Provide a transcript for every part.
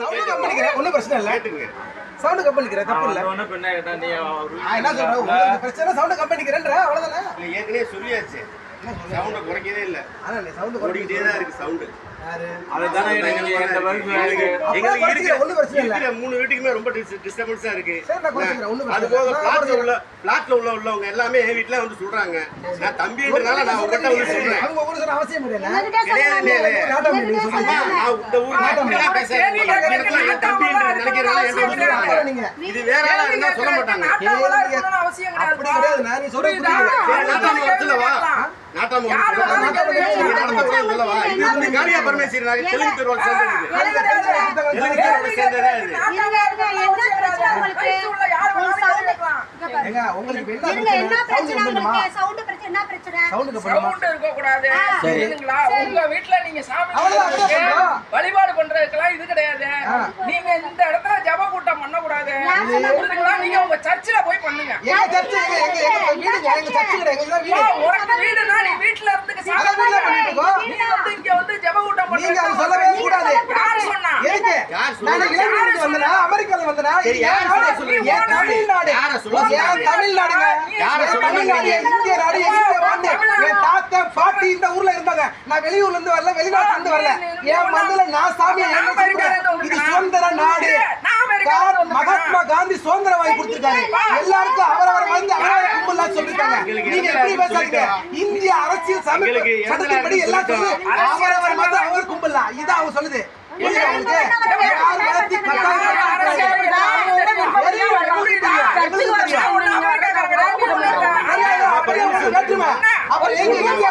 Sound கம்மி பண்ணிக்கிறேன் ஒன்றும் பிரச்சனை இல்லை. சவுண்ட் கம்மி பண்ணிக்கிறேன் தப்பு இல்லை. அது ஒண்ணும் பின்ன கேட்டா நீ அவரு நான் என்ன பிரச்சனை சவுண்ட் கம்மி பண்ணிக்கிறேன்ற ஏற்கனவே சொல்லியாச்சு. சவுண்ட குறைக்கவே இல்ல. சவுண்ட் ஓடிக்கிட்டே தான் இருக்கு சவுண்டு. மூணு வீட்டுக்குமே ரொம்ப டிஸ்டர்பன்ஸா இருக்கு. அது போக பிளாட்ல. உள்ள பிளாட்ல உள்ள உள்ளவங்க எல்லாமே என் வீட்டுல வந்து சொல்றாங்க. நான் தம்பின்றனால நான் உங்ககிட்ட வந்து சொல்றேன். அவசியம் இந்த ஊர் இடத்துல என். நீங்க இது வேற ஆளா இருந்தா சொல்ல மாட்டாங்க. கிடையாது. நாட்டாம காளியா பரமேஸ்வரி நாங்க தெலுங்கு சேர்ந்தது உங்களுக்கு? என்ன பிரச்சனை என்ன பிரச்சனை? சவுண்டுக்கு பண்ணுமா சவுண்ட் இருக்க கூடாது. ஆ. சரிங்களா உங்க வீட்ல நீங்க சாமி. வழிபாடு பண்றதுக்கெல்லாம் இது கிடையாது. நீங்க இந்த இடத்துல ஜப கூட்டம் பண்ண கூடாது புரியுதுங்களா நீங்க உங்க சர்ச்சில் போய் பண்ணுங்க. எங்க சர்ச்சு? எங்க எங்க எங்க வீடுங்க? எங்க சர்ச்சு கிடையாது எங்க ஓ, வீடு உனக்கு வீடுனா நீ வீட்டுல இருந்துக்க சாமி வந்து இங்க வந்து ஜப கூட்டம் பண்றதுக்கு சொல்லவே கூடாது யார் சொன்னா எதுக்கு யார் சொல்லுங்க? நான் இலங்கையிலிருந்து வந்தனா? அமெரிக்கால வந்தனா? தமிழ்நாடு. சொல்றீங்க? தமிழ்நாடுங்க? தமிழ்நாடு இந்திய நாடு இந்திய நாடு என் தாத்தா பாட்டி இந்த ஊர்ல இருந்தாங்க. நான் வெளியூர்ல இருந்து வரல வெளிநாட்டுல இருந்து வரல. என் மண்ணுல நான் சாமியை இது சுதந்திர நாடு. மகாத்மா காந்தி சுதந்திரம் வாங்கி கொடுத்திருக்காரு. எல்லாருக்கும் அவரவர் வந்து அவரவர் கும்பலாம் சொல்லிருக்காங்க நீங்க எப்படி பேசாதீங்க? இந்திய அரசியல் சம எங்களுக்கு எந்த சட்டத்தின்படி எல்லாம் சொல்லுது நேரத்துல அவரவர் வந்து அவர் கும்பலாம் இதான் அவங்க சொல்லுது புரியுதா உங்களுக்கு யார் வளர்த்தி கட்டாயம் அப்புறம் எங்க இந்தியா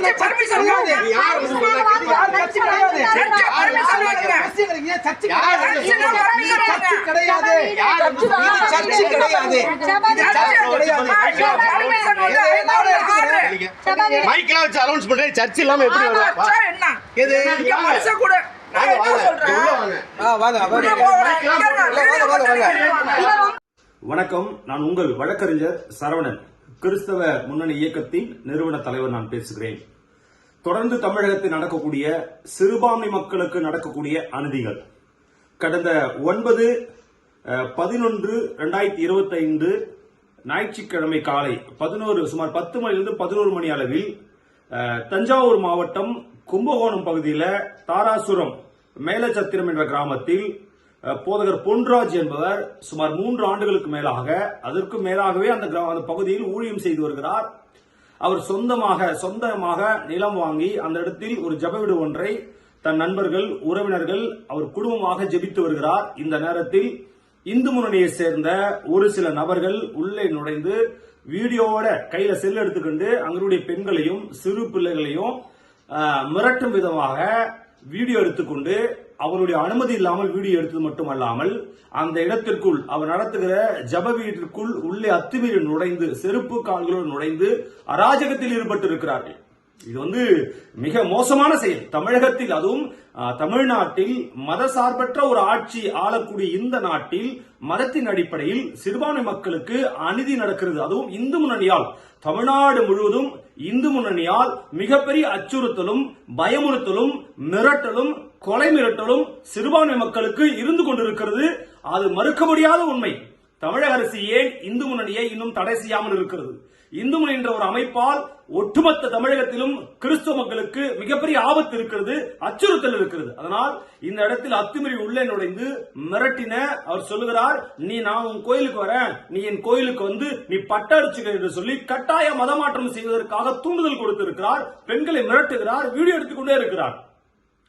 ஒரு கிடையாது யார் யார் சர்ச்சு கிடையாது சர்ச்சு யார் கிடையாது? சர்ச்சு கிடையாது. Church church. மைக்ல வச்சு அனௌன்ஸ் பண்றேன். சர்ச் இல்லாம எப்படி வருவா? எது? வாங்க வாங்க. உள்ள வாங்க. ஆ, வாங்க வாங்க. வாங்க வாங்க வாங்க. வணக்கம். நான் உங்கள் வழக்கறிஞர் சரவணன். கிறிஸ்தவ முன்னணி இயக்கத்தின் நிறுவன தலைவர் நான் பேசுகிறேன். தொடர்ந்து தமிழகத்தில் நடக்கக்கூடிய சிறுபான்மை மக்களுக்கு நடக்கக்கூடிய அநீதிகள். கடந்த ஒன்பது பதினொன்று ரெண்டாயிரத்தி இருபத்தி ஐந்து ஞாயிற்றுக்கிழமை காலை பதினோரு சுமார் பத்து மணிலிருந்து பதினோரு மணி அளவில் தஞ்சாவூர் மாவட்டம் கும்பகோணம் பகுதியில் தாராசுரம் மேலச்சத்திரம் என்ற கிராமத்தில் போதகர் பொன்ராஜ் என்பவர் சுமார் மூன்று ஆண்டுகளுக்கு மேலாக அதற்கு மேலாகவே அந்த கிராம அந்த பகுதியில் ஊழியம் செய்து வருகிறார். அவர் சொந்தமாக சொந்தமாக நிலம் வாங்கி அந்த இடத்தில் ஒரு ஜபவிடு ஒன்றை தன் நண்பர்கள் உறவினர்கள் அவர் குடும்பமாக ஜெபித்து வருகிறார். இந்த நேரத்தில் இந்து முன்னணியை சேர்ந்த ஒரு சில நபர்கள் உள்ளே நுழைந்து வீடியோவோட கையில செல் எடுத்துக்கொண்டு அங்களுடைய பெண்களையும் சிறு பிள்ளைகளையும் மிரட்டும் விதமாக வீடியோ எடுத்துக்கொண்டு அவருடைய அனுமதி இல்லாமல் வீடியோ எடுத்தது மட்டுமல்லாமல் அந்த இடத்திற்குள் அவர் நடத்துகிற ஜப வீட்டிற்குள் உள்ளே அத்துமீறி நுழைந்து செருப்பு கால்களோடு நுழைந்து அராஜகத்தில் ஈடுபட்டு இருக்கிறார்கள் இது வந்து மிக மோசமான செயல். தமிழகத்தில் அதுவும் தமிழ்நாட்டில் தமிழ்நாட்டில் மதசார்பற்ற ஒரு ஆட்சி ஆளக்கூடிய இந்த நாட்டில் மதத்தின் அடிப்படையில் சிறுபான்மை மக்களுக்கு அநீதி நடக்கிறது. அதுவும் இந்து முன்னணியால். தமிழ்நாடு முழுவதும் இந்து முன்னணியால் மிகப்பெரிய அச்சுறுத்தலும் பயமுறுத்தலும் மிரட்டலும் கொலை மிரட்டலும் சிறுபான்மை மக்களுக்கு இருந்து கொண்டிருக்கிறது. அது மறுக்க முடியாத உண்மை. தமிழக அரசு ஏன் இந்து முன்னணியை இன்னும் தடை செய்யாமல் இருக்கிறது? இந்து முன்னணி என்ற ஒரு அமைப்பால் ஒட்டுமொத்த தமிழகத்திலும் கிறிஸ்துவ மக்களுக்கு மிகப்பெரிய ஆபத்து இருக்கிறது அச்சுறுத்தல் இருக்கிறது. அதனால் இந்த இடத்தில் அத்துமீறி உள்ளே நுழைந்து மிரட்டின அவர் சொல்லுகிறார் நீ நான் உன் கோயிலுக்கு வரேன். நீ என் கோயிலுக்கு வந்து நீ பட்டடிச்சுக்க என்று சொல்லி கட்டாய மதமாற்றம் செய்வதற்காக தூண்டுதல் கொடுத்திருக்கிறார் பெண்களை மிரட்டுகிறார் வீடியோ எடுத்துக்கொண்டே இருக்கிறார்.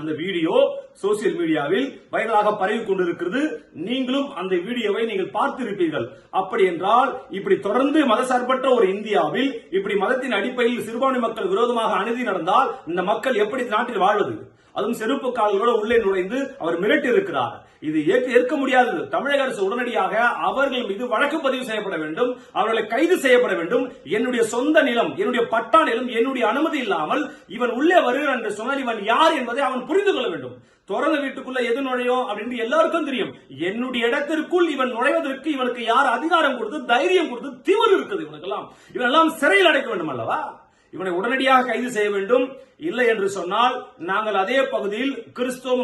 அந்த வீடியோ சோசியல் மீடியாவில் வைரலாக பரவி கொண்டிருக்கிறது. நீங்களும் அந்த வீடியோவை நீங்கள் பார்த்திருப்பீர்கள். அப்படி என்றால் இப்படி தொடர்ந்து மதசார்பற்ற ஒரு இந்தியாவில் இப்படி மதத்தின் அடிப்படையில் சிறுபான்மை மக்கள் விரோதமாக அநீதி நடந்தால் இந்த மக்கள் எப்படி நாட்டில் வாழ்வது? அதுவும் செருப்பு கால்களோடு உள்ளே நுழைந்து அவர் மிரட்டி இருக்கிறார் இது ஏற்க முடியாதது. தமிழக அரசு உடனடியாக அவர்கள் மீது வழக்கு பதிவு செய்யப்பட வேண்டும் அவர்களை கைது செய்யப்பட வேண்டும். என்னுடைய சொந்த நிலம் என்னுடைய பட்டா நிலம் என்னுடைய அனுமதி இல்லாமல் இவன் உள்ளே வருகிறான் என்று சொன்னால் இவன் யார் என்பதை அவன் புரிந்து கொள்ள வேண்டும். திறந்த வீட்டுக்குள்ள எது நுழையும் அப்படின்னு எல்லாருக்கும் தெரியும். என்னுடைய இடத்திற்குள் இவன் நுழைவதற்கு இவனுக்கு யார் அதிகாரம் கொடுத்து தைரியம் கொடுத்து திமிர் இருக்குது இவனுக்கெல்லாம். இவன் எல்லாம் சிறையில் அடைக்க வேண்டும் அல்லவா? இவனை உடனடியாக கைது செய்ய வேண்டும். இல்லை என்று சொன்னால் நாங்கள் அதே பகுதியில் கிறிஸ்தவ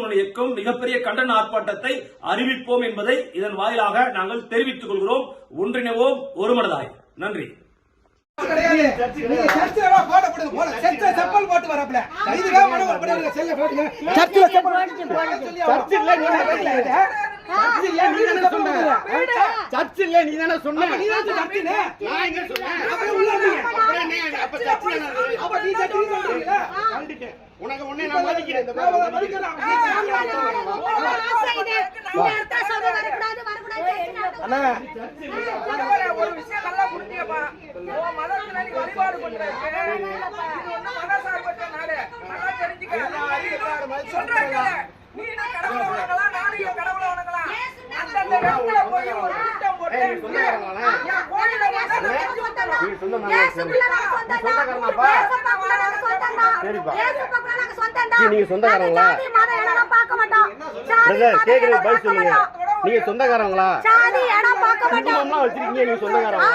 மிகப்பெரிய கண்டன ஆர்ப்பாட்டத்தை அறிவிப்போம் என்பதை இதன் வாயிலாக நாங்கள் தெரிவித்துக் கொள்கிறோம். ஒன்றிணைவோம் ஒருமனதாய். நன்றி. சர்ச்சில் நீ தானே சொன்ன. ஒரு விஷயம் நல்லா புரிஞ்சுக்கப்பா மதத்துல நீ வழிபாடு பண்றேன் மதசார்பற்ற நாடு நல்லா தெரிஞ்சுக்க சொல்றாங்க நானும் கடவுள் வணங்கலாம் அந்த போய் ஒரு நீங்க சொந்தக்காரங்களா? கேக்குறது பதில் சொல்லுங்க. நீங்க சொந்தக்காரங்களா? குடும்பம்லாம் சொந்தக்காரங்களா?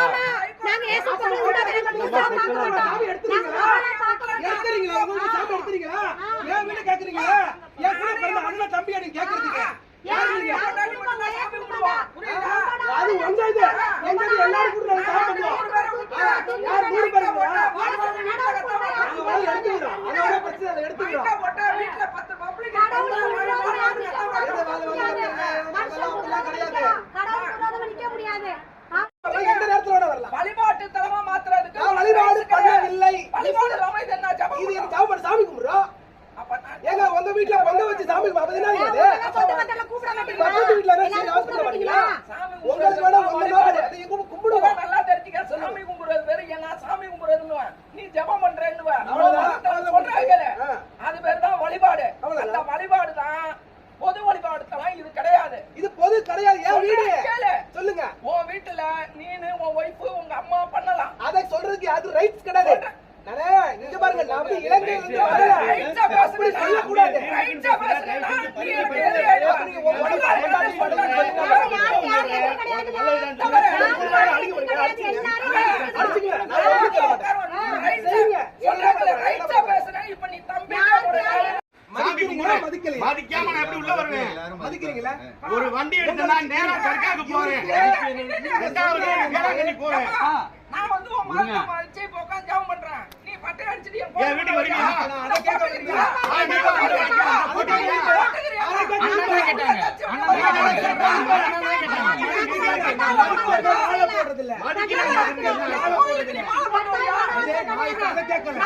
எடுத்துறீங்களா உங்களுக்கு சாப்பிட எடுத்துறீங்களா? ஏன் வீட்டு கேக்குறீங்களா என் கூட பிறந்த அண்ணன் தம்பி நீங்க கேக்குறதுக்கு? கூட்டம் இது எங்க எல்லாரும் கூட்டம் யார் நூறு பேர் எடுத்துக்கிறோம் அதோட பிரச்சனை எடுத்துக்கிறோம் உங்க வீட்ல பொங்க வச்சு சாமி பாப்பதுன்னா பக்கத்து வீட்ல கூப்பிட மாட்டீங்களா? உங்களுக்கு கும்பிடுவோம் நல்லா தெரிஞ்சுக்க. சாமி கும்பிடுறது வேற ஏன்னா சாமி கும்பிடுறதுன்னு நீ ஜபம் பண்றேன்னு சொல்றாங்க கூடாது மதிக்காம நான் எப்படி உள்ள வருவேன் மதிக்கிறீங்களா ஒரு வண்டி எடுத்து நான் நேரம் சர்க்காக்கு போறேன் போறேன் நான் வந்து உங்க பட்டை அடிச்சிட்டு என் வீட்டுக்கு வரீங்களா அதை கேட்க வரீங்களா கேட்கல